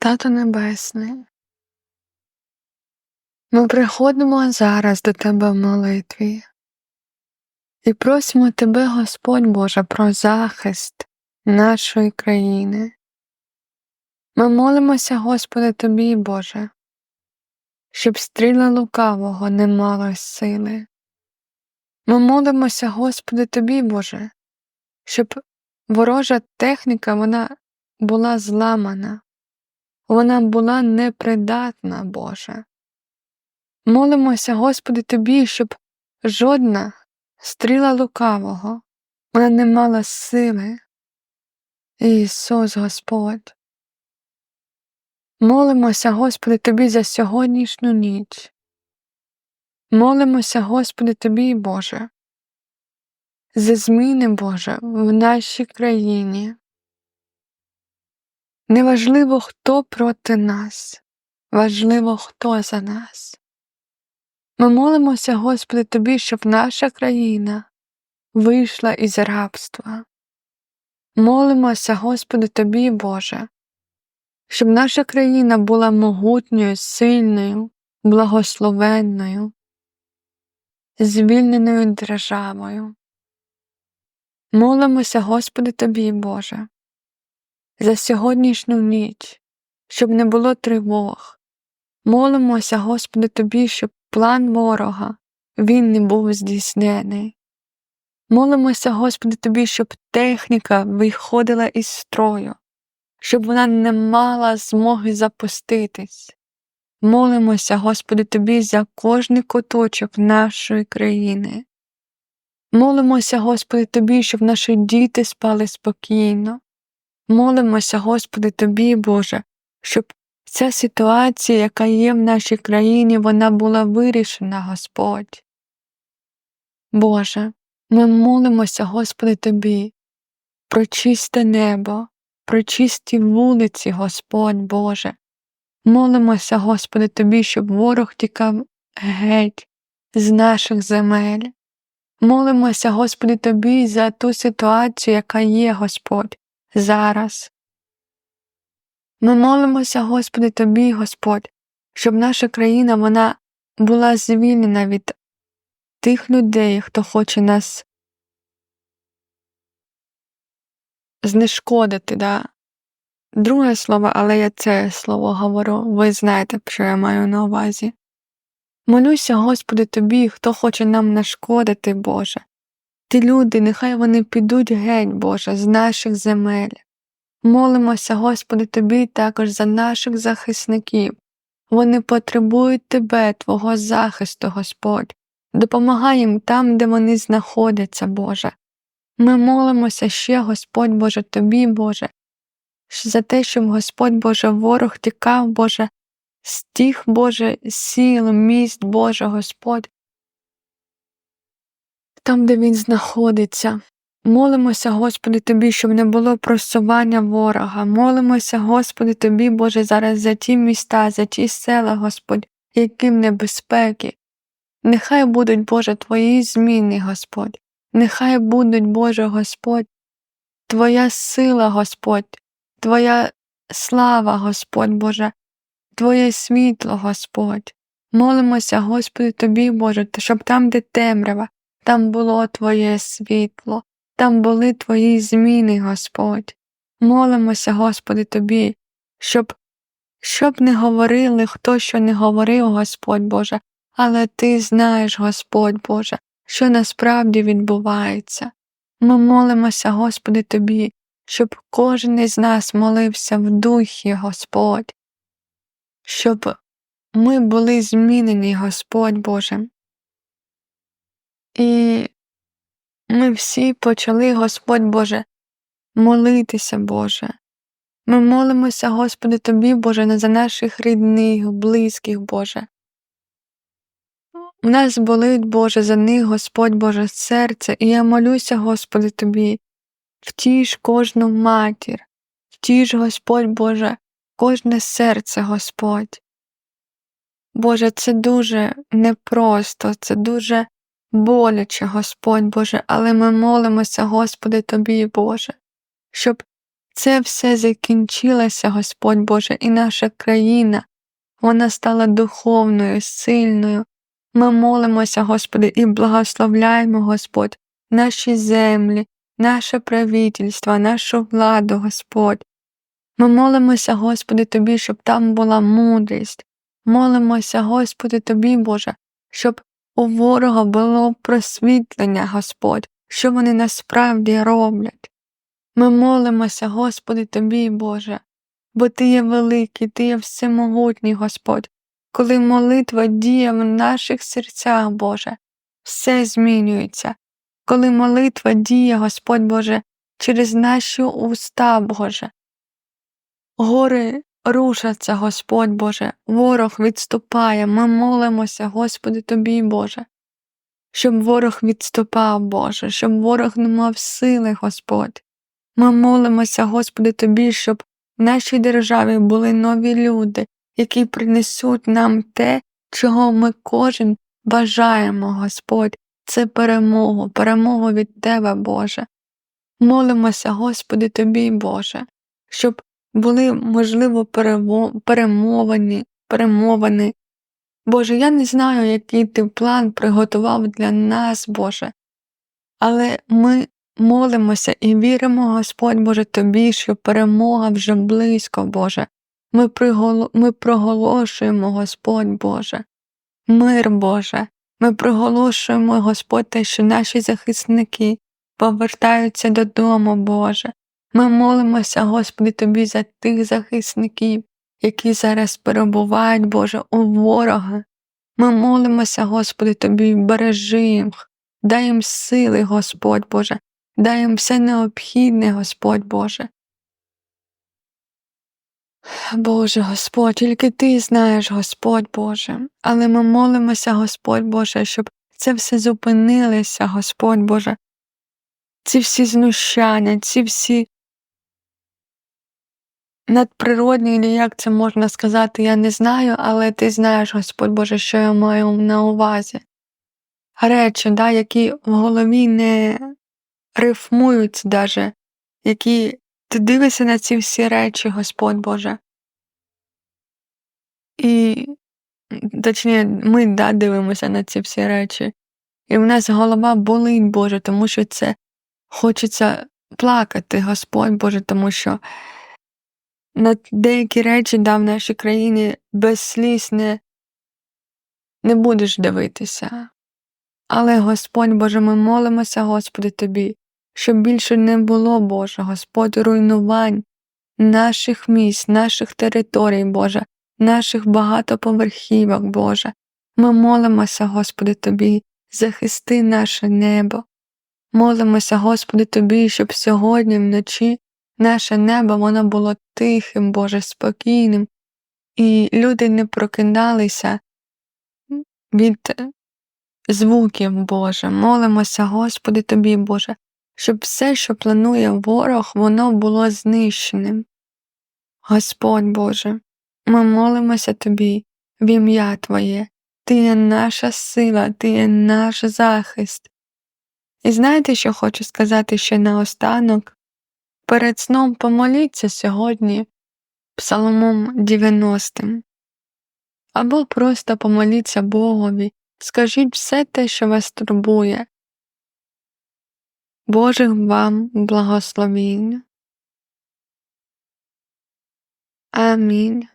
Тато Небесний, ми приходимо зараз до Тебе в молитві і просимо Тебе, Господь Боже, про захист нашої країни. Ми молимося, Господи, Тобі, Боже, щоб стріла лукавого не мала сили. Ми молимося, Господи, Тобі, Боже, щоб ворожа техніка вона була зламана, вона була непридатна, Боже. Молимося, Господи, Тобі, щоб жодна стріла лукавого вона не мала сили. Ісус Господь. Молимося, Господи, Тобі за сьогоднішню ніч. Молимося, Господи, Тобі, Боже, за зміни, Боже, в нашій країні. Неважливо, хто проти нас, важливо, хто за нас. Ми молимося, Господи, Тобі, щоб наша країна вийшла із рабства. Молимося, Господи, Тобі, Боже, щоб наша країна була могутньою, сильною, благословенною, звільненою державою. Молимося, Господи, Тобі, Боже, за сьогоднішню ніч, щоб не було тривог. Молимося, Господи, Тобі, щоб план ворога він не був здійснений. Молимося, Господи, Тобі, щоб техніка виходила із строю, щоб вона не мала змоги запуститись. Молимося, Господи, Тобі за кожний куточок нашої країни. Молимося, Господи, Тобі, щоб наші діти спали спокійно. Молимося, Господи, Тобі, Боже, щоб ця ситуація, яка є в нашій країні, вона була вирішена, Господь. Боже, ми молимося, Господи, Тобі, про чисте небо, про чисті вулиці, Господь Боже. Молимося, Господи, Тобі, щоб ворог тікав геть з наших земель. Молимося, Господи, Тобі за ту ситуацію, яка є, Господь, зараз. Ми молимося, Господи, Тобі, Господь, щоб наша країна вона була звільнена від тих людей, хто хоче нас знешкодити. Да? Друге слово, але я це слово говорю, ви знаєте, що я маю на увазі. Молюся, Господи, Тобі, хто хоче нам нашкодити, Боже. Ті люди, нехай вони підуть геть, Боже, з наших земель. Молимося, Господи, Тобі також за наших захисників. Вони потребують Тебе, Твого захисту, Господь. Допомагай їм там, де вони знаходяться, Боже. Ми молимося ще, Господь Боже, Тобі, Боже, за те, щоб Господь Боже, ворог тікав, Боже, з тих, Боже, сіл, міст, Боже, Господь, там, де він знаходиться. Молимося, Господи, Тобі, щоб не було просування ворога. Молимося, Господи, Тобі, Боже, зараз за ті міста, за ті села, Господь, які в небезпеки. Нехай будуть, Боже, Твої зміни, Господь. Нехай будуть, Боже Господь, Твоя сила, Господь, Твоя слава, Господь Боже, Твоє світло, Господь. Молимося, Господи, Тобі, Боже, щоб там, де темрява, там було Твоє світло, там були Твої зміни, Господь. Молимося, Господи, Тобі, щоб щоб не говорили, хто що не говорив, Господь Боже, але Ти знаєш, Господь Боже, що насправді відбувається. Ми молимося, Господи, Тобі, щоб кожен із нас молився в духі, Господь, щоб ми були змінені, Господь Боже. І ми всі почали, Господь Боже, молитися, Боже. Ми молимося, Господи, Тобі, Боже, не за наших рідних, близьких, Боже. У нас болить, Боже, за них, Господь Боже, серце, і я молюся, Господи, Тобі, втіж кожну матір, втіж, Господь Боже, кожне серце, Господь. Боже, це дуже непросто, це дуже боляче, Господь Боже, але ми молимося, Господи, Тобі, Боже, щоб це все закінчилося, Господь Боже, і наша країна, вона стала духовною, сильною. Ми молимося, Господи, і благословляємо, Господь, наші землі, наше правительство, нашу владу, Господь. Ми молимося, Господи, Тобі, щоб там була мудрість. Молимося, Господи, Тобі, Боже, щоб у ворога було просвітлення, Господь, що вони насправді роблять. Ми молимося, Господи, Тобі, Боже, бо Ти є великий, Ти є всемогутній, Господь. Коли молитва діє в наших серцях, Боже, все змінюється. Коли молитва діє, Господь Боже, через наші уста, Боже. Гори рушаться, Господь Боже, ворог відступає, ми молимося, Господи, Тобі, Боже, щоб ворог відступав, Боже, щоб ворог не мав сили, Господь. Ми молимося, Господи, Тобі, щоб в нашій державі були нові люди, які принесуть нам те, чого ми кожен бажаємо, Господь, це перемогу, перемогу від Тебе, Боже. Молимося, Господи, Тобі, Боже, щоб були, можливо, перемовини, перемовини. Боже, я не знаю, який ти план приготував для нас, Боже, але ми молимося і віримо, Господь Боже, Тобі, що перемога вже близько, Боже. Ми, приголо- ми проголошуємо, Господь Боже, мир Боже. Ми проголошуємо, Господь, те, що наші захисники повертаються додому, Боже. Ми молимося, Господи, Тобі за тих захисників, які зараз перебувають, Боже, у ворога. Ми молимося, Господи, Тобі, бережи їх, дай їм сили, Господь Боже, дай їм все необхідне, Господь Боже. Боже Господь, тільки Ти знаєш, Господь Боже, але ми молимося, Господь Боже, щоб це все зупинилося, Господь Боже. Ці всі знущання, ці всі надприродні, или як це можна сказати, я не знаю, але ти знаєш, Господь Боже, що я маю на увазі. Речі, да, які в голові не рифмуються даже, які ти дивишся на ці всі речі, Господь Боже. І, точніше, ми да, дивимося на ці всі речі. І в нас голова болить, Боже, тому що це хочеться плакати, Господь Боже, тому що на деякі речі да, в нашій країні без сліз не, не будеш дивитися. Але, Господь Боже, ми молимося, Господи, Тобі, щоб більше не було, Боже, Господь, руйнувань наших місць, наших територій, Боже, наших багатоповерхівок, Боже. Ми молимося, Господи, Тобі, захисти наше небо. Молимося, Господи, Тобі, щоб сьогодні вночі наше небо воно було тихим, Боже, спокійним, і люди не прокидалися від звуків, Боже. Молимося, Господи, Тобі, Боже, щоб все, що планує ворог, воно було знищеним. Господь Боже, ми молимося Тобі в ім'я Твоє, Ти є наша сила, Ти є наш захист. І знаєте, що хочу сказати ще наостанок? Перед сном помоліться сьогодні Псаломом 90. Або просто помоліться Богові, скажіть все те, що вас турбує. Божих вам благословінь. Амінь.